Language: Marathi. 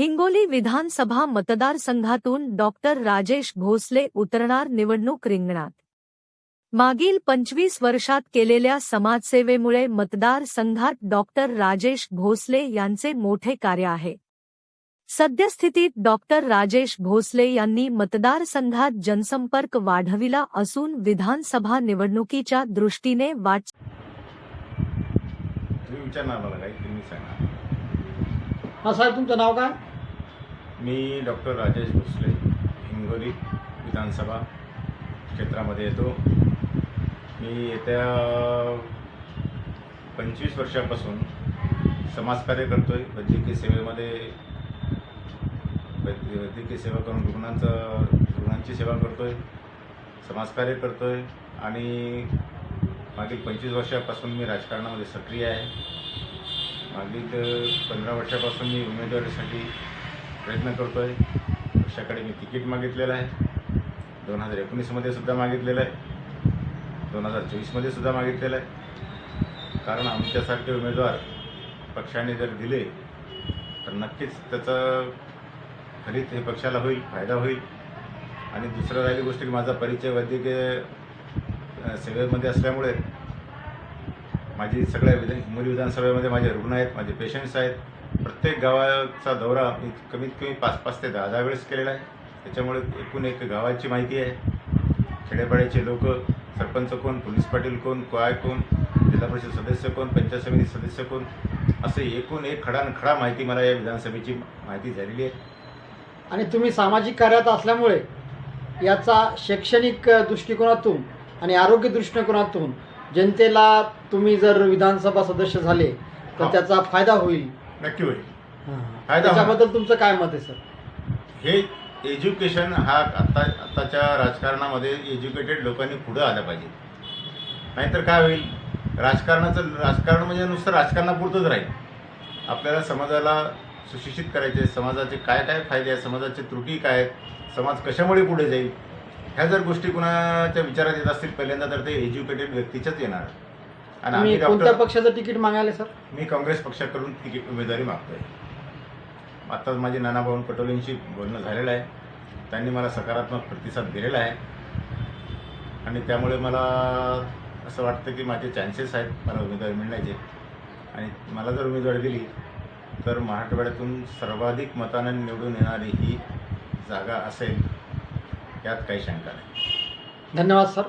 हिंगोली विधानसभा मतदारसंघातून डॉक्टर राजेश भोसले उतरणार निवडणूक रिंगणात. मागील पंचवीस वर्षात केलेल्या समाजसेवेमुळे मतदारसंघात डॉक्टर राजेश भोसले यांचे मोठे कार्य आहे. सद्यस्थितीत डॉक्टर राजेश भोसले यांनी मतदारसंघात जनसंपर्क वाढविला असून विधानसभा निवडणुकीच्या दृष्टीने वाट हा साहेब तुमचं नाव काय? मी डॉक्टर राजेश भोसले हिंगोली विधानसभा क्षेत्रामध्ये येतो. मी येत्या पंचवीस वर्षापासून समाजकार्य करतो आहे वैद्यकीय सेवेमध्ये वैद्यकीय सेवा करून रुग्णांचं रुग्णांची सेवा करतो आहे समाजकार्य करतो आहे आणि मागील पंचवीस वर्षापासून मी राजकारणामध्ये सक्रिय आहे. मागील पंधरा वर्षापासून मी उमेदवारीसाठी प्रयत्न करतो आहे पक्षाकडे मी तिकीट मागितलेलं आहे. दोन हजार एकोणीसमध्ये सुद्धा मागितलेलं आहे. दोन हजार चोवीसमध्ये सुद्धा मागितलेलं आहे. कारण आमच्यासारखे उमेदवार पक्षाने जर दिले तर नक्कीच त्याचं फलित हे पक्षाला होईल फायदा होईल. आणि दुसरं राहिली गोष्ट की माझा परिचय वैद्यकीय सेवेमध्ये असल्यामुळे माझी सगळ्या विधान हिंगोली विधानसभेमध्ये माझे रुग्ण आहेत माझे पेशंट्स आहेत. प्रत्येक गावाचा दौरा मी कमीत कमी पाच पाच ते दहा दहा वेळेस केलेला आहे. त्याच्यामुळे एकूण एक गावाची माहिती आहे. खेड्यापाड्याचे लोक सरपंच कोण पोलीस पाटील कोण काय कोण जिल्हा परिषद सदस्य कोण पंचायत समिती सदस्य कोण असे एकूण एक खडान खडा माहिती मला या विधानसभेची माहिती झालेली आहे. आणि तुम्ही सामाजिक कार्यात असल्यामुळे याचा शैक्षणिक दृष्टिकोनातून आणि आरोग्य दृष्टिकोनातून जनतेला तुम्ही जर विधानसभा सदस्य झाले तर. त्याचा फायदा होईल. नक्की होईल. फायदा त्याच्याबद्दल तुमचं काय मत आहे सर? हे एज्युकेशन हा आत्ता आत्ताच्या राजकारणामध्ये एज्युकेटेड लोकांनी पुढं आलं पाहिजे. नाहीतर काय होईल? राजकारणाचं राजकारण म्हणजे नुसतं राजकारणापुरतंच राहील. आपल्याला समाजाला सुशिक्षित करायचे समाजाचे काय काय फायदे आहेत? समाजाचे त्रुटी काय आहेत? समाज कशामुळे पुढे जाईल? ह्या जर गोष्टी कुणाच्या विचारात येत असतील पहिल्यांदा तर ते एज्युकेटेड व्यक्तीच्याच येणार आणि तुम्ही आम्ही कोणत्या डॉक्टर पक्षाचं तिकीट मागायला सर? मी काँग्रेस पक्षाकडून तिकीट उमेदवारी मागतोय. आत्ताच माझे नानाभाऊ पटोलेंशी बोलणं झालेलं आहे. त्यांनी मला सकारात्मक प्रतिसाद दिलेला आहे. आणि त्यामुळे मला असं वाटतं की माझे चान्सेस आहेत मला उमेदवारी मिळण्याचे. आणि मला जर उमेदवारी दिली तर मराठवाड्यातून सर्वाधिक मतानं निवडून येणारी ही जागा असेल यात काही शंका नाही. धन्यवाद सर.